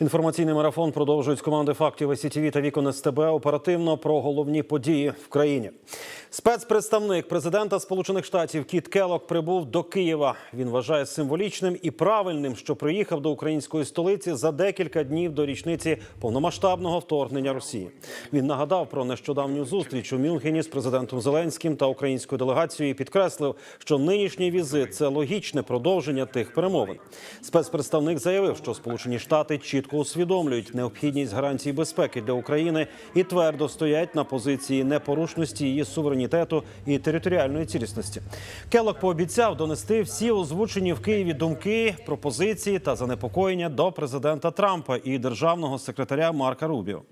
Інформаційний марафон продовжують команди фактів СІТВ та вікон СТБ оперативно про головні події в країні. Спецпредставник президента Сполучених Штатів Кіт Келок прибув до Києва. Він вважає символічним і правильним, що приїхав до української столиці за декілька днів до річниці повномасштабного вторгнення Росії. Він нагадав про нещодавню зустріч у Мюнхені з президентом Зеленським та українською делегацією. і Підкреслив, що нинішній візит це логічне продовження тих перемовин. Спецпредставник заявив, що Сполучені Штати чітко усвідомлюють необхідність гарантій безпеки для України і твердо стоять на позиції непорушності її суверенітету і територіальної цілісності. Келок пообіцяв донести всі озвучені в Києві думки, пропозиції та занепокоєння до президента Трампа і державного секретаря Марка Рубіо.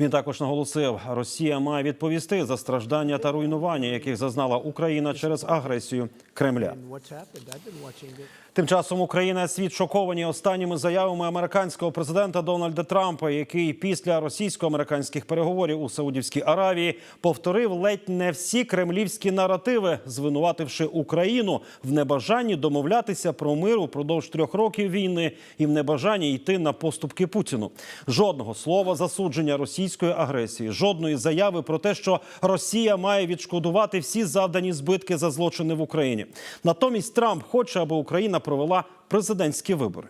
Він також наголосив, Росія має відповісти за страждання та руйнування, яких зазнала Україна через агресію Кремля. Тим часом Україна світ шоковані останніми заявами американського президента Дональда Трампа, який після російсько-американських переговорів у Саудівській Аравії повторив ледь не всі кремлівські наративи, звинувативши Україну в небажанні домовлятися про мир упродовж трьох років війни і в небажанні йти на поступки Путіну. Жодного слова засудження російської агресії, жодної заяви про те, що Росія має відшкодувати всі завдані збитки за злочини в Україні. Натомість Трамп хоче, аби Україна провела президентські вибори.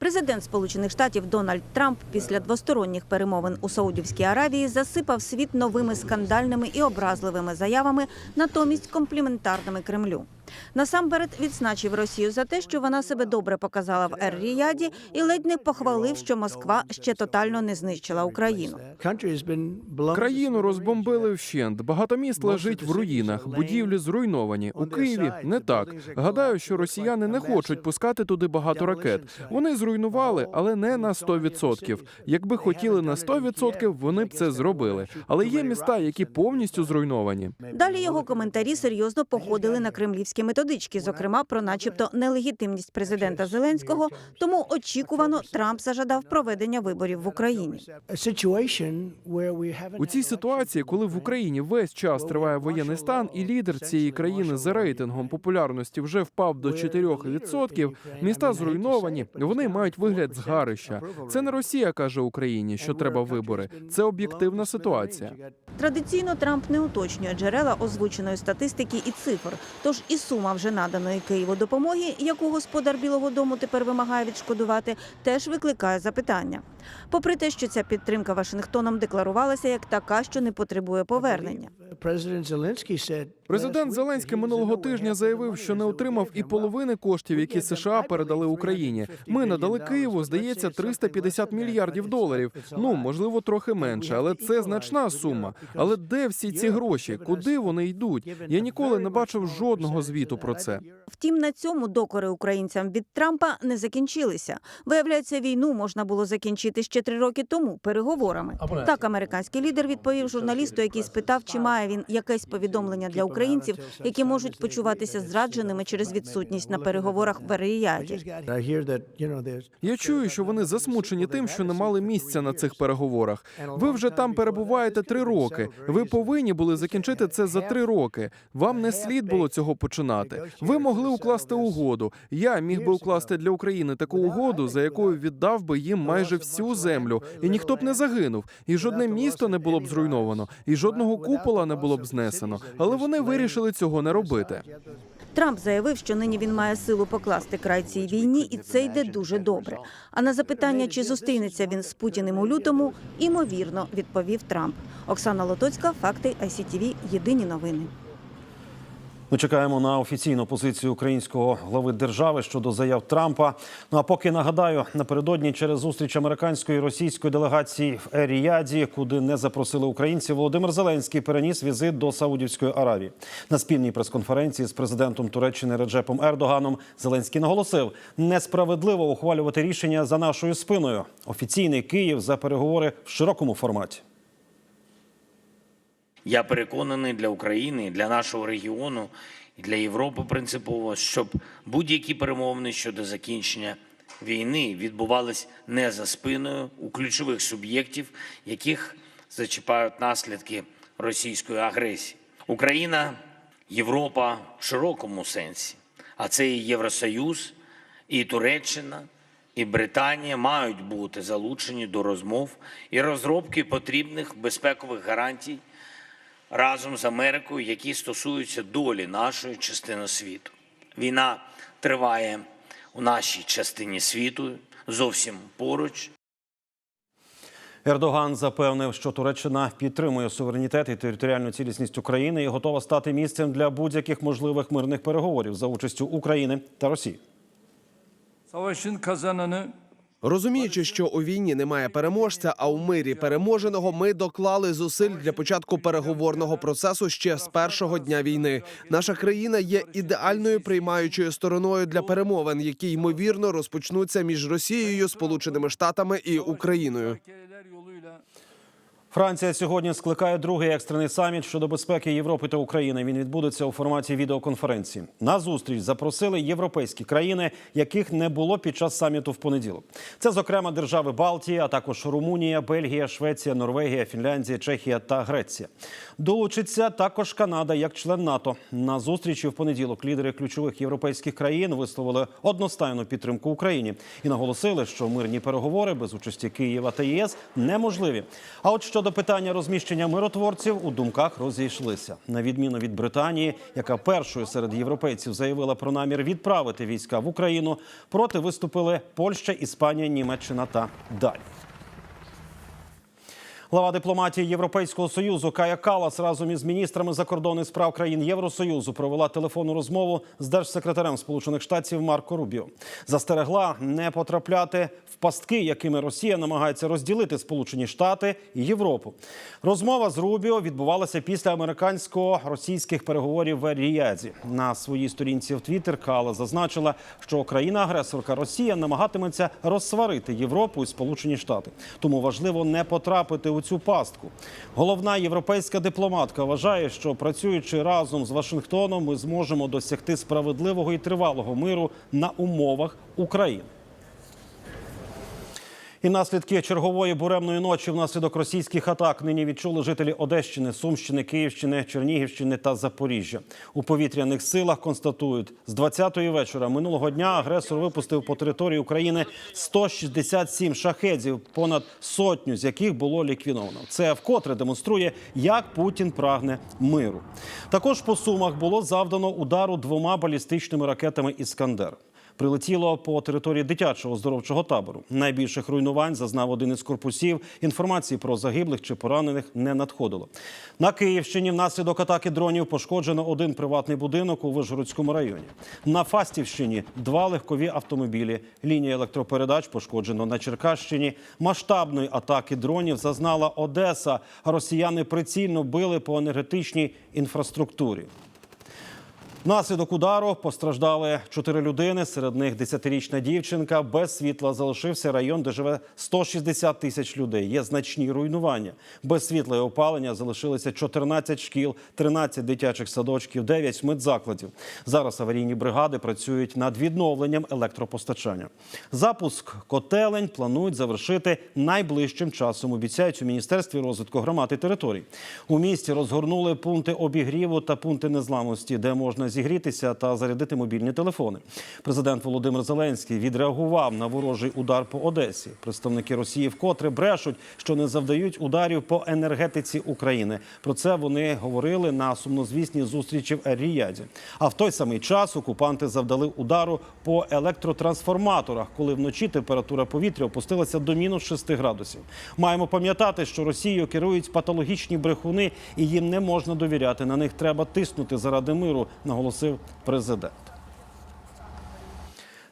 Президент Сполучених Штатів Дональд Трамп після двосторонніх перемовин у Саудівській Аравії засипав світ новими скандальними і образливими заявами, натомість компліментарними Кремлю. Насамперед відзначив Росію за те, що вона себе добре показала в Ер-Ріяді і ледь не похвалив, що Москва ще тотально не знищила Україну. Країну розбомбили вщент. Багато міст лежить в руїнах, будівлі зруйновані. У Києві не так. Гадаю, що росіяни не хочуть пускати туди багато ракет. Вони зруйнували, але не на 100%. Якби хотіли на 100%, вони б це зробили. Але є міста, які повністю зруйновані. Далі його коментарі серйозно походили на кремлівські методички, зокрема про, начебто, нелегітимність президента Зеленського. Тому очікувано Трамп зажадав проведення виборів в Україні. У цій ситуації, коли в Україні весь час триває воєнний стан, і лідер цієї країни за рейтингом популярності вже впав до 4%, міста зруйновані, вони мають вигляд згарища. Це не Росія каже Україні, що треба вибори. Це об'єктивна ситуація. Традиційно Трамп не уточнює джерела озвученої статистики і цифр. Тож і сума вже наданої Києву допомоги, яку господар Білого Дому тепер вимагає відшкодувати, теж викликає запитання. Попри те, що ця підтримка Вашингтоном декларувалася як така, що не потребує повернення. Президент Зеленський минулого тижня заявив, що не отримав і половини коштів, які США передали Україні. Ми надали Києву, здається, 350 мільярдів доларів. Ну можливо, трохи менше, але це значна сума. Але де всі ці гроші? Куди вони йдуть? Я ніколи не бачив жодного звіту про це. Втім, на цьому докори українцям від Трампа не закінчилися. Виявляється, війну можна було закінчити ще три роки тому переговорами. Так, американський лідер відповів журналісту, який спитав, чи має він якесь повідомлення для українців, які можуть почуватися зрадженими через відсутність на переговорах в there's Я чую, що вони засмучені тим, що не мали місця на цих переговорах. Ви вже там перебуваєте три роки. Ви повинні були закінчити це за три роки. Вам не слід було цього починати. Ви могли укласти угоду. Я міг би укласти для України таку угоду, за якою віддав би їм майже всю землю, і ніхто б не загинув, і жодне місто не було б зруйновано, і жодного купола не було б знесено. Але вони вирішили цього не робити. Трамп заявив, що нині він має силу покласти край цій війні, і це йде дуже добре. А на запитання, чи зустрінеться він з Путіним у лютому, імовірно, відповів Трамп. Оксана Лотоцька, факти ICTV, Єдині новини. Ми чекаємо на офіційну позицію українського глави держави щодо заяв Трампа. Ну а поки нагадаю, напередодні через зустріч американської і російської делегації в Ер-Ріяді, куди не запросили українців, Володимир Зеленський переніс візит до Саудівської Аравії. На спільній прес-конференції з президентом Туреччини Реджепом Ердоганом Зеленський наголосив, несправедливо ухвалювати рішення за нашою спиною. Офіційний Київ за переговори в широкому форматі. Я переконаний для України, для нашого регіону і для Європи принципово, щоб будь-які перемовини щодо закінчення війни відбувались не за спиною у ключових суб'єктів, яких зачіпають наслідки російської агресії. Україна, Європа в широкому сенсі, а це і Євросоюз, і Туреччина, і Британія мають бути залучені до розмов і розробки потрібних безпекових гарантій разом з Америкою, які стосуються долі нашої частини світу. Війна триває у нашій частині світу зовсім поруч. Ердоган запевнив, що Туреччина підтримує суверенітет і територіальну цілісність України і готова стати місцем для будь-яких можливих мирних переговорів за участю України та Росії. Savaşın kazananı Розуміючи, що у війні немає переможця, а у мирі переможеного, ми доклали зусиль для початку переговорного процесу ще з першого дня війни. Наша країна є ідеальною приймаючою стороною для перемовин, які ймовірно розпочнуться між Росією, Сполученими Штатами і Україною. Франція сьогодні скликає другий екстрений саміт щодо безпеки Європи та України. Він відбудеться у форматі відеоконференції. На зустріч запросили європейські країни, яких не було під час саміту в понеділок. Це, зокрема, держави Балтії, а також Румунія, Бельгія, Швеція, Норвегія, Фінляндія, Чехія та Греція. Долучиться також Канада як член НАТО. На зустрічі в понеділок лідери ключових європейських країн висловили одностайну підтримку Україні і наголосили, що мирні переговори без участі Києва та ЄС неможливі. А от щодо питання розміщення миротворців у думках розійшлися. На відміну від Британії, яка першою серед європейців заявила про намір відправити війська в Україну, проти виступили Польща, Іспанія, Німеччина та Данія. Глава дипломатії Європейського союзу Кая Калас разом із міністрами закордонних справ країн Євросоюзу провела телефонну розмову з держсекретарем Сполучених Штатів Марко Рубіо. Застерегла не потрапляти в пастки, якими Росія намагається розділити Сполучені Штати і Європу. Розмова з Рубіо відбувалася після американсько-російських переговорів в Ріяді. На своїй сторінці в Твіттер Кала зазначила, що країна-агресорка Росія намагатиметься розсварити Європу і Сполучені Штати. Тому важливо не потрапити у цю пастку. Головна європейська дипломатка вважає, що працюючи разом з Вашингтоном, ми зможемо досягти справедливого і тривалого миру на умовах України. І наслідки чергової буремної ночі внаслідок російських атак нині відчули жителі Одещини, Сумщини, Київщини, Чернігівщини та Запоріжжя. У повітряних силах констатують, з 20-ї вечора минулого дня агресор випустив по території України 167 шахедів, понад сотню з яких було ліквідовано. Це вкотре демонструє, як Путін прагне миру. Також по сумах було завдано удару двома балістичними ракетами Іскандер. Прилетіло по території дитячого оздоровчого табору. Найбільших руйнувань зазнав один із корпусів. Інформації про загиблих чи поранених не надходило. На Київщині внаслідок атаки дронів пошкоджено один приватний будинок у Вишгородському районі. На Фастівщині два легкові автомобілі. Лінія електропередач пошкоджено на Черкащині. Масштабної атаки дронів зазнала Одеса. Росіяни прицільно били по енергетичній інфраструктурі. Внаслідок удару постраждали чотири людини. Серед них 10-річна дівчинка. Без світла залишився район, де живе 160 тисяч людей. Є значні руйнування. Без світла і опалення залишилися 14 шкіл, 13 дитячих садочків, 9 медзакладів. Зараз аварійні бригади працюють над відновленням електропостачання. Запуск котелень планують завершити найближчим часом. Обіцяють у міністерстві розвитку громад і територій. У місті розгорнули пункти обігріву та пункти незламності, де можна зігрітися та зарядити мобільні телефони. Президент Володимир Зеленський відреагував на ворожий удар по Одесі. Представники Росії вкотре брешуть, що не завдають ударів по енергетиці України. Про це вони говорили на сумнозвісній зустрічі в Ер-Ріяді. А в той самий час окупанти завдали удару по електротрансформаторах, коли вночі температура повітря опустилася до мінус 6 градусів. Маємо пам'ятати, що Росією керують патологічні брехуни, і їм не можна довіряти. На них треба тиснути заради миру, наголосив президент.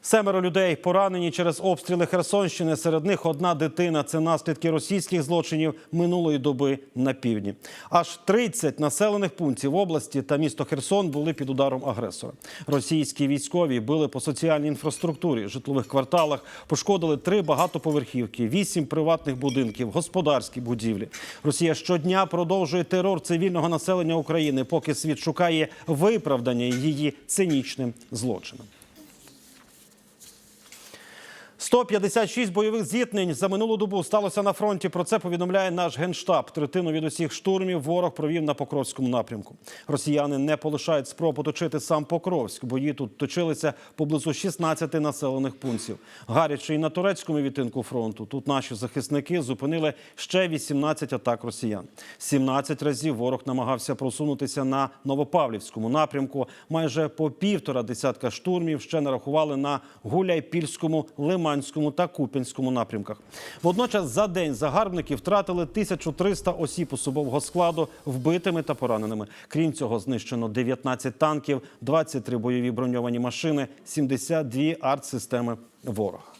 Семеро людей поранені через обстріли Херсонщини. Серед них одна дитина. Це наслідки російських злочинів минулої доби на півдні. Аж 30 населених пунктів області та місто Херсон були під ударом агресора. Російські військові били по соціальній інфраструктурі, житлових кварталах, пошкодили три багатоповерхівки, вісім приватних будинків, господарські будівлі. Росія щодня продовжує терор цивільного населення України, поки світ шукає виправдання її цинічним злочинам. 156 бойових зіткнень за минулу добу сталося на фронті. Про це повідомляє наш генштаб. Третину від усіх штурмів ворог провів на Покровському напрямку. Росіяни не полишають спроб оточити сам Покровськ. Бої тут точилися поблизу 16 населених пунктів. Гаряче і на турецькому відтинку фронту. Тут наші захисники зупинили ще 18 атак росіян. 17 разів ворог намагався просунутися на Новопавлівському напрямку. Майже по півтора десятка штурмів ще нарахували на Гуляйпільському, Лиманському та Куп'янському напрямках. Водночас за день загарбники втратили 1300 осіб особового складу вбитими та пораненими. Крім цього, знищено 19 танків, 23 бойові броньовані машини, 72 артсистеми ворога.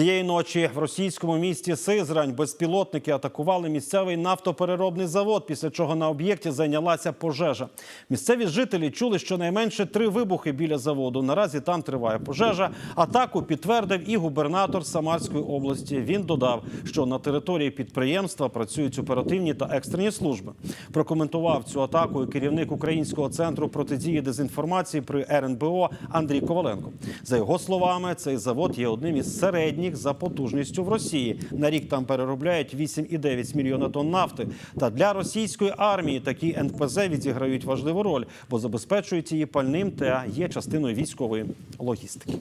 Цієї ночі в російському місті Сизрань безпілотники атакували місцевий нафтопереробний завод, після чого на об'єкті зайнялася пожежа. Місцеві жителі чули щонайменше три вибухи біля заводу. Наразі там триває пожежа. Атаку підтвердив і губернатор Самарської області. Він додав, що на території підприємства працюють оперативні та екстрені служби. Прокоментував цю атаку керівник Українського центру протидії дезінформації при РНБО Андрій Коваленко. За його словами, цей завод є одним із середніх за потужністю в Росії. На рік там переробляють 8,9 мільйона тонн нафти. Та для російської армії такі НПЗ відіграють важливу роль, бо забезпечують її пальним та є частиною військової логістики.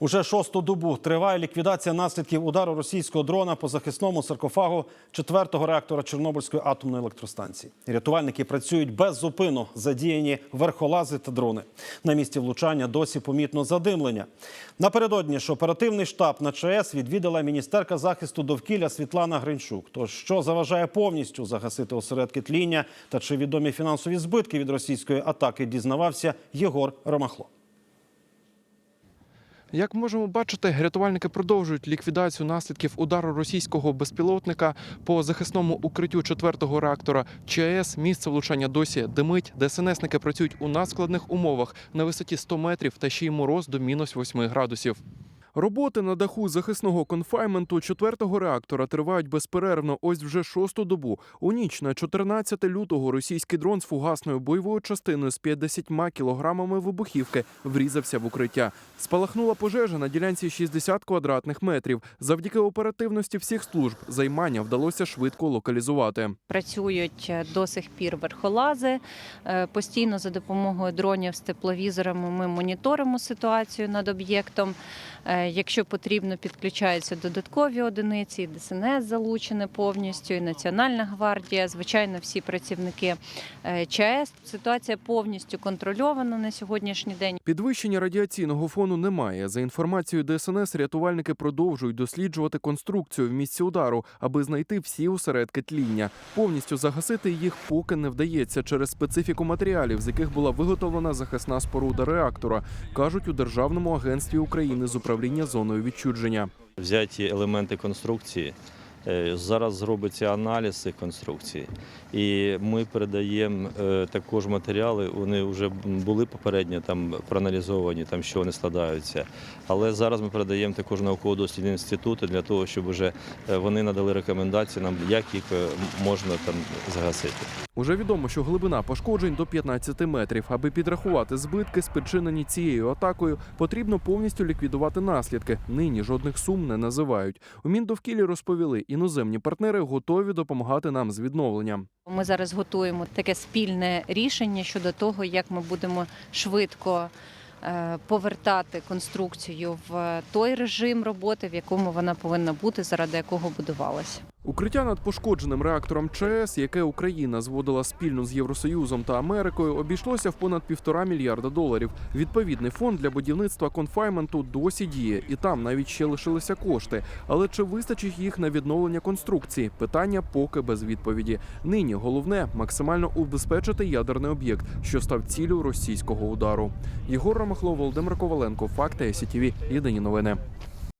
Уже шосту добу триває ліквідація наслідків удару російського дрона по захисному саркофагу четвертого реактора Чорнобильської атомної електростанції. Рятувальники працюють без зупину, задіяні верхолази та дрони. На місці влучання досі помітно задимлення. Напередодні ж оперативний штаб на ЧАЕС відвідала міністерка захисту довкілля Світлана Гринчук. Тож що заважає повністю загасити осередки тління та чи відомі фінансові збитки від російської атаки, дізнавався Єгор Ромахло. Як можемо бачити, рятувальники продовжують ліквідацію наслідків удару російського безпілотника по захисному укриттю четвертого реактора ЧАЕС. Місце влучання досі димить. ДСНСники працюють у надскладних умовах на висоті 100 метрів та ще й мороз до мінус 8 градусів. Роботи на даху захисного конфайменту четвертого реактора тривають безперервно. Ось вже шосту добу. У ніч на 14 лютого російський дрон з фугасною бойовою частиною з 50 кілограмами вибухівки врізався в укриття. Спалахнула пожежа на ділянці 60 квадратних метрів. Завдяки оперативності всіх служб займання вдалося швидко локалізувати. Працюють е, до сих пір верхолази. Е, Постійно за допомогою дронів з тепловізорами ми моніторимо ситуацію над об'єктом. Якщо потрібно, підключаються додаткові одиниці, і ДСНС залучене повністю, і Національна гвардія. Звичайно, всі працівники е, ЧАЕС. Ситуація повністю контрольована на сьогоднішній день. Підвищення радіаційного фону немає. За інформацією ДСНС, рятувальники продовжують досліджувати конструкцію в місці удару, аби знайти всі осередки тління. Повністю загасити їх поки не вдається через специфіку матеріалів, з яких була виготовлена захисна споруда реактора, кажуть у Державному агентстві України з управління зоною відчудження. взяті елементи конструкції. Е, Зараз зробиться аналіз цих конструкцій, і ми передаємо е, також матеріали. Вони вже були попередньо там проаналізовані, там що вони складаються. Але зараз ми передаємо також науково-дослідні інститути для того, щоб вже е, вони надали рекомендації нам, як їх можна там загасити. Уже відомо, що глибина пошкоджень до 15 метрів. Аби підрахувати збитки, спричинені цією атакою, потрібно повністю ліквідувати наслідки. Нині жодних сум не називають. У Міндовкілі розповіли, іноземні партнери готові допомагати нам з відновленням. Ми зараз готуємо таке спільне рішення щодо того, як ми будемо швидко е, повертати конструкцію в той режим роботи, в якому вона повинна бути, заради якого будувалася. Укриття над пошкодженим реактором ЧАЕС, яке Україна зводила спільно з Євросоюзом та Америкою, обійшлося в понад півтора мільярда доларів. Відповідний фонд для будівництва конфайменту досі діє, і там навіть ще лишилися кошти. Але чи вистачить їх на відновлення конструкції? Питання поки без відповіді. Нині головне максимально убезпечити ядерний об'єкт, що став ціллю російського удару. Єгор Ромахло, Володимир Коваленко, Факти СІТВ. Єдині новини.